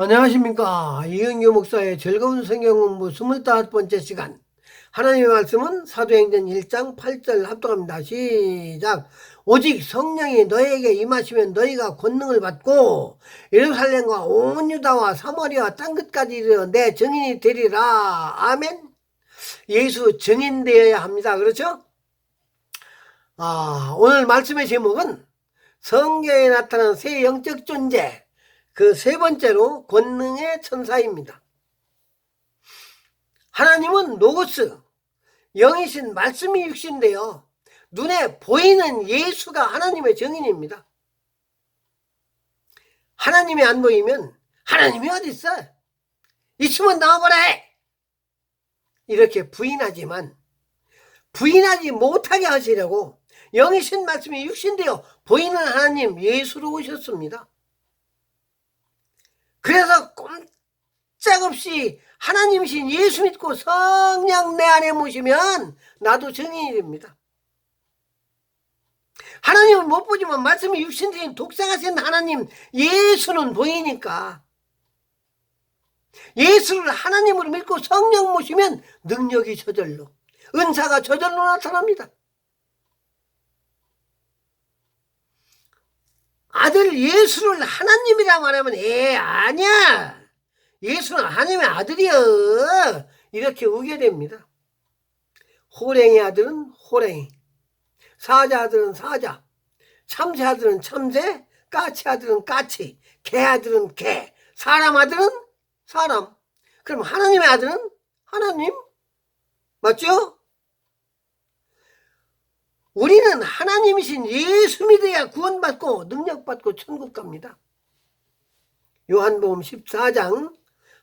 안녕하십니까. 이은교 목사의 즐거운 성경 공부 25번째 시간. 하나님의 말씀은 사도행전 1장 8절 합독합니다. 시작. 오직 성령이 너에게 임하시면 너희가 권능을 받고 예루살렘과 온 유다와 사마리아 땅 끝까지 이르러 내 증인이 되리라. 아멘. 예수 증인 되어야 합니다. 그렇죠? 아, 오늘 말씀의 제목은 성경에 나타난 새 영적 존재 그 세 번째로 권능의 천사입니다. 하나님은 노고스, 영이신 말씀이 육신되어 눈에 보이는 예수가 하나님의 정인입니다. 하나님이 안 보이면 하나님이 어디 있어? 있으면 해! 이렇게 부인하지만 부인하지 못하게 하시려고 영이신 말씀이 육신되어 보이는 하나님 예수로 오셨습니다. 그래서 꼼짝없이 하나님이신 예수 믿고 성령 내 안에 모시면 나도 증인이 됩니다. 하나님을 못 보지만 말씀이 육신적인 독생하신 하나님 예수는 보이니까 예수를 하나님으로 믿고 성령 모시면 능력이 저절로 은사가 저절로 나타납니다. 아들 예수를 하나님이라 말하면 에 아니야. 예수는 하나님의 아들이여. 이렇게 우게 됩니다. 호랭이 아들은 호랭이 사자 아들은 사자 참새 아들은 참새 까치 아들은 까치 개 아들은 개 사람 아들은 사람. 그럼 하나님의 아들은 하나님. 맞죠? 우리는 하나님이신 예수 믿어야 구원받고 능력받고 천국 갑니다. 요한복음 14장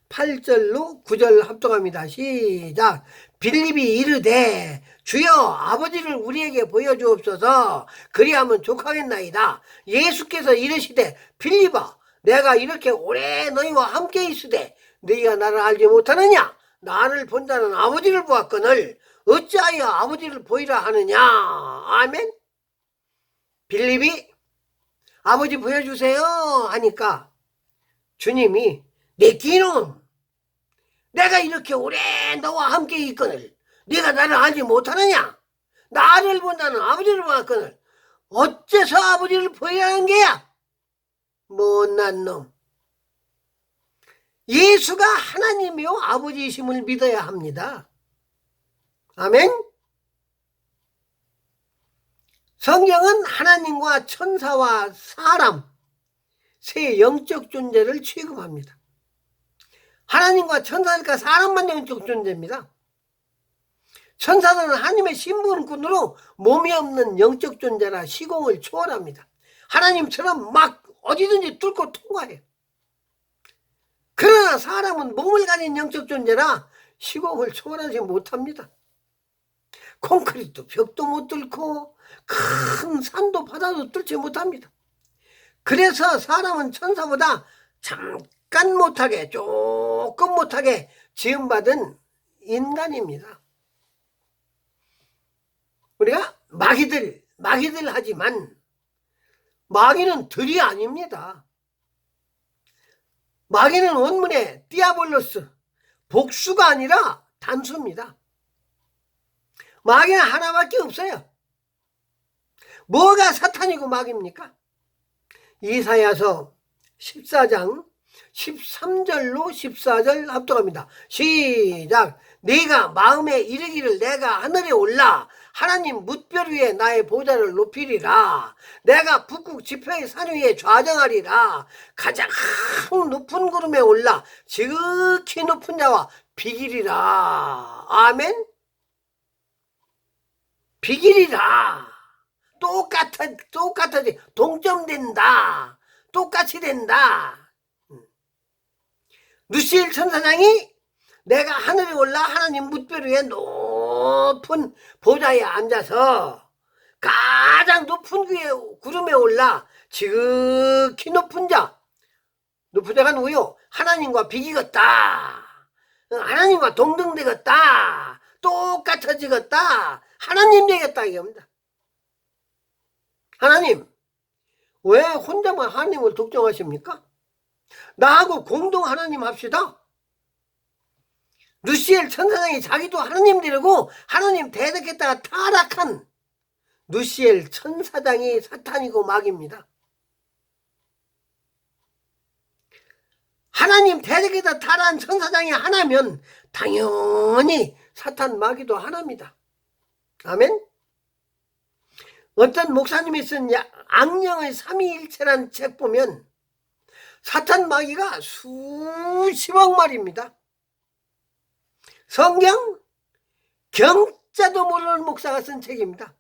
8절로 9절 합동합니다. 시작. 빌립이 이르되 주여 아버지를 우리에게 보여주옵소서 그리하면 족하겠나이다. 예수께서 이르시되 빌립아 내가 이렇게 오래 너희와 함께 있으되 너희가 나를 알지 못하느냐 나를 본다는 아버지를 보았거늘 어찌하여 아버지를 보이라 하느냐? 아멘. 빌립이 아버지 보여주세요 하니까 주님이 내 끼놈 내가 이렇게 오래 너와 함께 있거늘 네가 나를 알지 못하느냐? 나를 본다는 아버지를 보았거늘 어째서 아버지를 보이라는 게야? 못난 놈. 예수가 하나님이요 아버지이심을 믿어야 합니다. 아멘. 성경은 하나님과 천사와 사람 세 영적 존재를 취급합니다. 하나님과 천사니까 사람만 영적 존재입니다. 천사들은 하나님의 신분꾼으로 몸이 없는 영적 존재라 시공을 초월합니다. 하나님처럼 막 어디든지 뚫고 통과해요. 그러나 사람은 몸을 가진 영적 존재라 시공을 초월하지 못합니다. 콘크리트 벽도 못 뚫고 큰 산도 바다도 뚫지 못합니다. 그래서 사람은 천사보다 잠깐 못하게 조금 못하게 지음받은 인간입니다. 우리가 마귀들 마귀들 하지만 마귀는 들이 아닙니다. 마귀는 원문에 디아볼로스 복수가 아니라 단수입니다. 마귀는 하나밖에 없어요. 뭐가 사탄이고 마귀입니까? 이사야서 14장 13절로 14절 합독합니다. 시작. 네가 마음에 이르기를 내가 하늘에 올라 하나님 뭇별 위에 나의 보좌를 높이리라. 내가 북극 지평의 산 위에 좌정하리라. 가장 높은 구름에 올라 지극히 높은 자와 비기리라. 아멘. 비기리라. 똑같아, 똑같아지. 동점된다. 똑같이 된다. 누시일 천사장이 내가 하늘에 올라 하나님 뭇별 위에 높은 보좌에 앉아서 가장 높은 위에 구름에 올라 지극히 높은 자 높은 자가 누구요? 하나님과 비기겠다. 하나님과 동등되겠다. 똑같아지겠다. 하나님 되겠다 이겁니다. 하나님 왜 혼자만 하나님을 독점하십니까? 나하고 공동 하나님 합시다. 루시엘 천사장이 자기도 하나님 되려고 하나님 대적했다가 타락한 루시엘 천사장이 사탄이고 마귀입니다. 하나님 대적에다 타락한 천사장이 하나면 당연히 사탄 마귀도 하나입니다. 아멘. 어떤 목사님이 쓴 야- 악령의 삼위일체란 책 보면 사탄 마귀가 수십억 마리입니다. 성경 경자도 모르는 목사가 쓴 책입니다.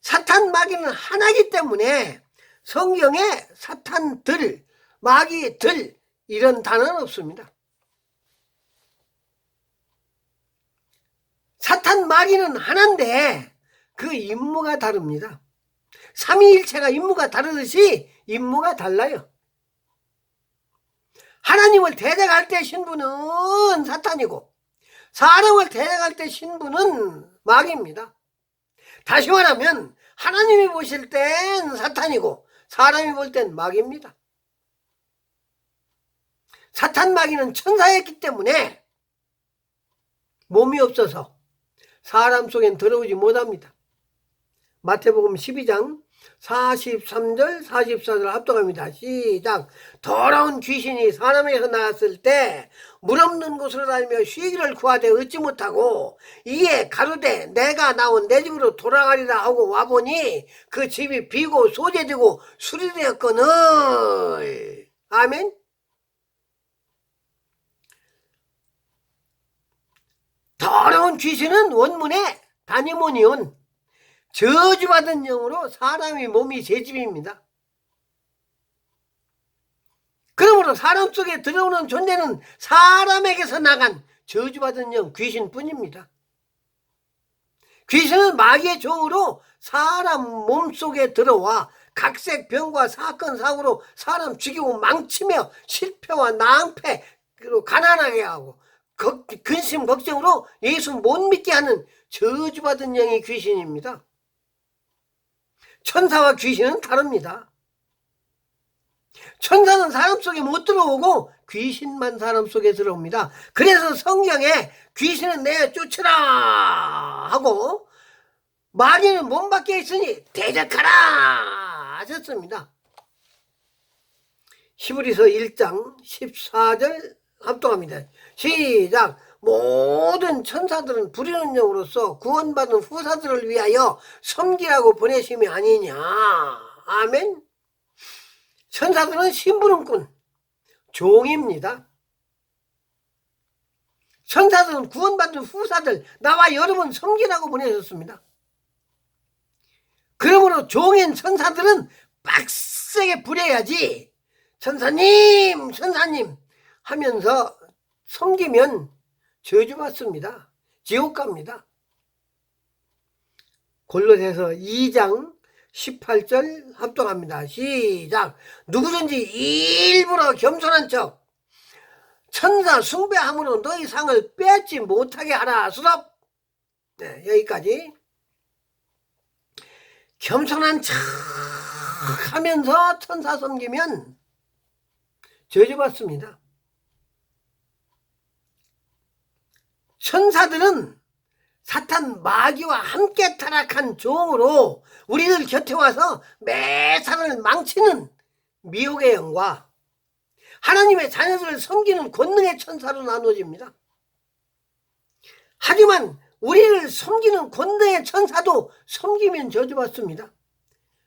사탄 마귀는 하나이기 때문에 성경에 사탄들, 마귀들 이런 단어는 없습니다. 사탄 마귀는 하나인데 그 임무가 다릅니다. 삼위일체가 임무가 다르듯이 임무가 달라요. 하나님을 대적할 때 신부는 사탄이고 사람을 대적할 때 신부는 마귀입니다. 다시 말하면 하나님이 보실 땐 사탄이고 사람이 볼 땐 마귀입니다. 사탄 마귀는 천사였기 때문에 몸이 없어서 사람 속엔 들어오지 못합니다. 마태복음 12장 43절 44절 합동합니다. 시작 더러운 귀신이 사람에게서 나왔을 때 물 없는 곳으로 다니며 쉬기를 구하되 얻지 못하고 이에 가로되 내가 나온 내 집으로 돌아가리라 하고 와보니 그 집이 비고 소재되고 수리되었거늘 아멘 더러운 귀신은 원문에 다니모니온 저주받은 영으로 사람의 몸이 제 집입니다. 그러므로 사람 속에 들어오는 존재는 사람에게서 나간 저주받은 영 귀신뿐입니다. 귀신은 마귀의 종으로 사람 몸 속에 들어와 각색 병과 사건 사고로 사람 죽이고 망치며 실패와 낭패 그리고 가난하게 하고 걱- 근심 걱정으로 예수 못 믿게 하는 저주받은 영이 귀신입니다. 천사와 귀신은 다릅니다. 천사는 사람 속에 못 들어오고 귀신만 사람 속에 들어옵니다. 그래서 성경에 귀신은 내 쫓으라 하고 마귀는 몸 밖에 있으니 대적하라 하셨습니다. 히브리서 1장 14절 합동합니다. 시작. 모든 천사들은 부리는 영으로서 구원받은 후사들을 위하여 섬기라고 보내심이 아니냐. 아멘. 천사들은 심부름꾼, 종입니다. 천사들은 구원받은 후사들, 나와 여러분 섬기라고 보내셨습니다. 그러므로 종인 천사들은 빡세게 부려야지 천사님, 천사님 하면서 섬기면 저주받습니다. 지옥 갑니다. 골로새서 2장 18절 합동합니다. 시작. 누구든지 일부러 겸손한 척 천사 숭배함으로 너희 상을 빼앗지 못하게 하라. 수업. 네, 여기까지. 겸손한 척 하면서 천사 섬기면 저주받습니다. 천사들은 사탄 마귀와 함께 타락한 종으로 우리들 곁에 와서 매사를 망치는 미혹의 영과 하나님의 자녀들을 섬기는 권능의 천사로 나누어집니다. 하지만 우리를 섬기는 권능의 천사도 섬기면 저주받습니다.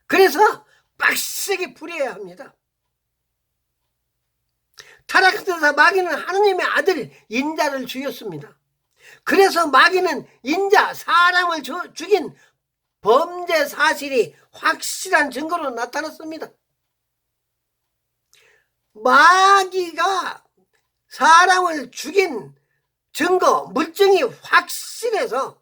그래서 빡세게 부려야 합니다. 타락하면서 마귀는 하나님의 아들 인자를 죽였습니다. 그래서 마귀는 인자 사람을 주- 죽인 범죄 사실이 확실한 증거로 나타났습니다. 마귀가 사람을 죽인 증거, 물증이 확실해서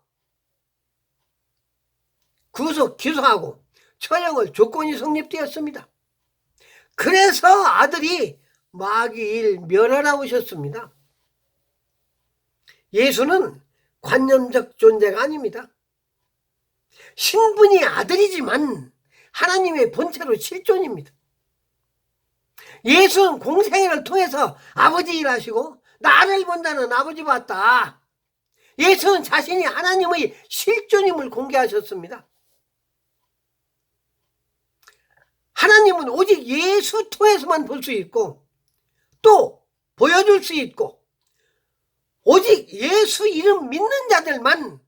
구속 기소하고 처형을 조건이 성립되었습니다. 그래서 아들이 마귀일 멸하라 오셨습니다. 예수는 관념적 존재가 아닙니다. 신분이 아들이지만 하나님의 본체로 실존입니다. 예수는 공생애를 통해서 아버지 일하시고 나를 본다는 아버지 봤다. 예수는 자신이 하나님의 실존임을 공개하셨습니다. 하나님은 오직 예수 통해서만 볼 수 있고 또 보여줄 수 있고 오직 예수 이름 믿는 자들만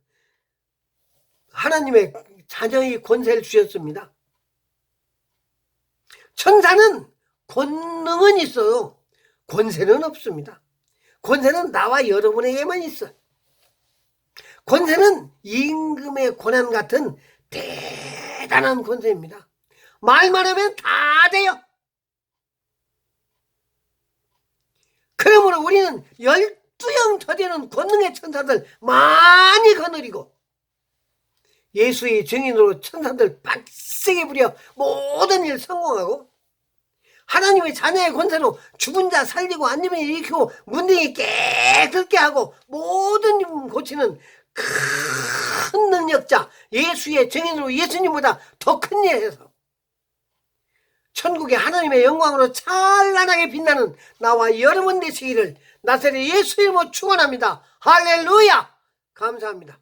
하나님의 자녀의 권세를 주셨습니다. 천사는 권능은 있어요. 권세는 없습니다. 권세는 나와 여러분에게만 있어. 권세는 임금의 고난 같은 대단한 권세입니다. 말만 하면 다 돼요. 그러므로 우리는 열 더되는 권능의 천사들 많이 거느리고 예수의 증인으로 천사들 빡세게 부려 모든 일 성공하고 하나님의 자녀의 권세로 죽은 자 살리고 안님을 일으키고 문둥이 깨끗게 하고 모든 일 고치는 큰 능력자 예수의 증인으로 예수님보다 더 큰 일해서 천국의 하나님의 영광으로 찬란하게 빛나는 나와 여러분 되시기를 나사렛 예수 이름으로 축원합니다. 할렐루야! 감사합니다.